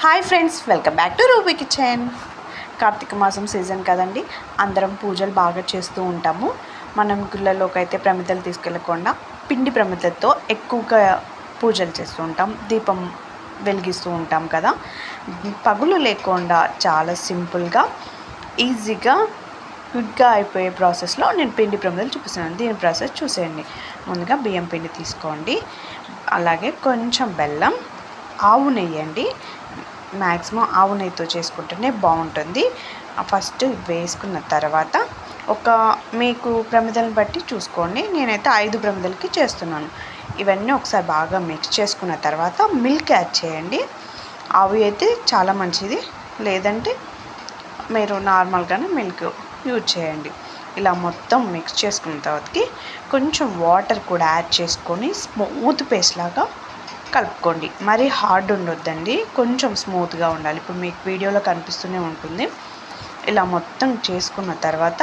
Hi friends welcome back to Ruby kitchen. Karthika మాసం season కదండి అందరం పూజలు బాగా చేస్తూ ఉంటాము. మనం గుళ్ళలోకి అయితే ప్రమిదలు తీసుకెళ్ళకుండా పిండి ప్రమిదలతో ఎక్కువగా పూజలు చేస్తూ ఉంటాం. దీపం వెలిగిస్తూ ఉంటాం కదా. పగులు లేకుండా చాలా సింపుల్గా ఈజీగా క్విక్గా అయిపోయే ప్రాసెస్లో నేను పిండి ప్రమిదలు చూపిస్తున్నాను. దీని ప్రాసెస్ చూసేయండి. ముందుగా బియ్యం పిండి తీసుకోండి. అలాగే కొంచెం బెల్లం ఆవు నెయ్యండి. మ్యాక్సిమం ఆవు నెయ్యితో చేసుకుంటేనే బాగుంటుంది. ఫస్ట్ వేసుకున్న తర్వాత ఒక మీకు ప్రమిదలను బట్టి చూసుకోండి. నేనైతే ఐదు ప్రమిదలకి చేస్తున్నాను. ఇవన్నీ ఒకసారి బాగా మిక్స్ చేసుకున్న తర్వాత మిల్క్ యాడ్ చేయండి. ఆవు అయితే చాలా మంచిది. లేదంటే మీరు నార్మల్గానే మిల్క్ యూజ్ చేయండి. ఇలా మొత్తం మిక్స్ చేసుకున్న తర్వాతకి కొంచెం వాటర్ కూడా యాడ్ చేసుకొని స్మూత్ పేస్ట్ లాగా కలుపుకోండి. మరీ హార్డ్ ఉండొద్దండి. కొంచెం స్మూత్గా ఉండాలి. ఇప్పుడు మీకు వీడియోలో కనిపిస్తూనే ఉంటుంది. ఇలా మొత్తం చేసుకున్న తర్వాత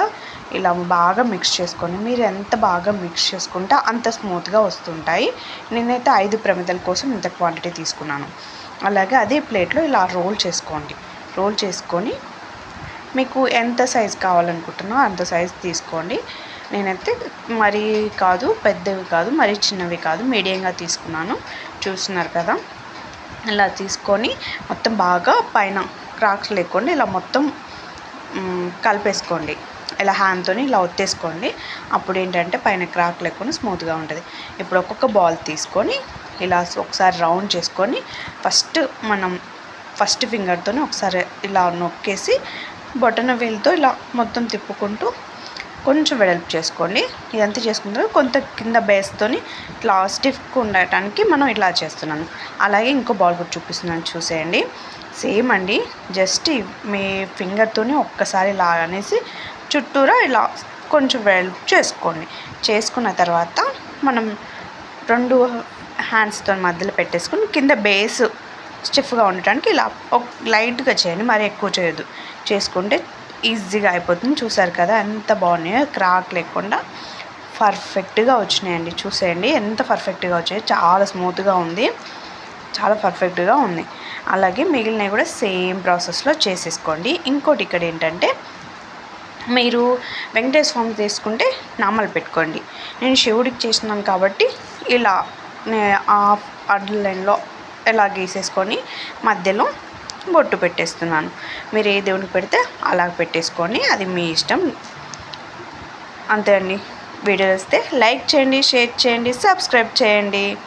ఇలా బాగా మిక్స్ చేసుకొని మీరు ఎంత బాగా మిక్స్ చేసుకుంటే అంత స్మూత్గా వస్తుంటాయి. నేనైతే ఐదు ప్రమిదల కోసం ఇంత క్వాంటిటీ తీసుకున్నాను. అలాగే అదే ప్లేట్లో ఇలా రోల్ చేసుకోండి. రోల్ చేసుకొని మీకు ఎంత సైజ్ కావాలనుకుంటున్నా అంత సైజ్ తీసుకోండి. నేనైతే మరీ కాదు పెద్దవి కాదు మరీ చిన్నవి కాదు మీడియంగా తీసుకున్నాను. చూస్తున్నారు కదా? ఇలా తీసుకొని మొత్తం బాగా పైన క్రాక్స్ లేకుండా ఇలా మొత్తం కలిపేసుకోండి. ఇలా హ్యాండ్తో ఇలా ఒత్తేసుకోండి. అప్పుడు ఏంటంటే పైన క్రాక్ లేకుండా స్మూత్గా ఉంటుంది. ఇప్పుడు ఒక్కొక్క బాల్ తీసుకొని ఇలా ఒకసారి రౌండ్ చేసుకొని ఫస్ట్ మనం ఫస్ట్ ఫింగర్తో ఒకసారి ఇలా నొక్కేసి బొటన వేలుతో ఇలా మొత్తం తిప్పుకుంటూ కొంచెం వెడల్పు చేసుకోండి. ఇదంతా చేసుకున్న కొంత కింద బేస్తోని ఇట్లా స్టిఫ్గా ఉండటానికి మనం ఇట్లా చేస్తున్నాను. అలాగే ఇంకో బాల్ కూడా చూపిస్తున్నాను చూసేయండి. సేమ్ అండి. జస్ట్ మీ ఫింగర్తోని ఒక్కసారి ఇలా అనేసి చుట్టూరా ఇలా కొంచెం వెడల్పు చేసుకోండి. చేసుకున్న తర్వాత మనం రెండు హ్యాండ్స్తో మధ్యలో పెట్టేసుకుని కింద బేస్ స్టిఫ్గా ఉండటానికి ఇలా లైట్గా చేయండి. మరి ఎక్కువ చేయొద్దు. చేసుకుంటే ఈజీగా అయిపోతుంది చూసారు కదా ఎంత బాగున్నాయో క్రాక్ లేకుండా పర్ఫెక్ట్గా వచ్చినాయండి చూసేయండి ఎంత పర్ఫెక్ట్గా వచ్చాయో చాలా స్మూత్గా ఉంది చాలా పర్ఫెక్ట్గా ఉంది అలాగే మిగిలినవి కూడా సేమ్ ప్రాసెస్లో చేసేసుకోండి ఇంకోటి ఇక్కడ ఏంటంటే మీరు వెంకటేశ్వర స్వామి తీసుకుంటే నామాలు పెట్టుకోండి నేను శివుడికి చేసినాను కాబట్టి ఇలా ఆ అడ్ల లైన్లో ఇలా గీసేసుకొని మధ్యలో బొట్టు పెట్టేస్తున్నాను. మీరు ఏ దేవునికి పెడితే అలా పెట్టేసుకొని అది మీ ఇష్టం. అంతే అండి. వీడియో వస్తే లైక్ చేయండి షేర్ చేయండి సబ్స్క్రైబ్ చేయండి.